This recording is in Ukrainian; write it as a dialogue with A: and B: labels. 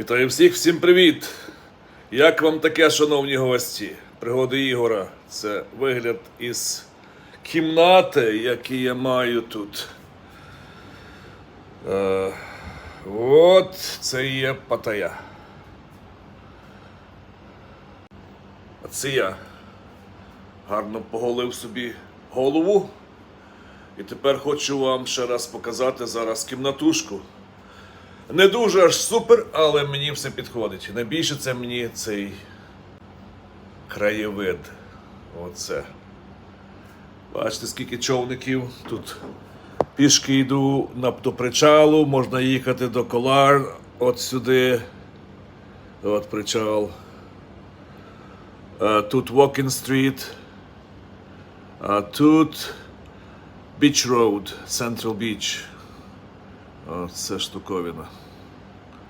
A: Вітаю всіх, всім привіт! Як вам таке, шановні гості? Пригоди Ігора. Це вигляд із кімнати, який я маю тут. Е, от це є Паттайя. А це я гарно поголив собі голову. І тепер хочу вам ще раз показати зараз кімнатушку. Не дуже аж супер, але мені все підходить. Найбільше це мені цей краєвид. Оце. Бачите, скільки човників. Тут пішки йду на, до причалу, можна їхати до Колар, от сюди. От причал. Е, Тут Walking Street. А тут Beach Road, Central Beach. Це штуковина.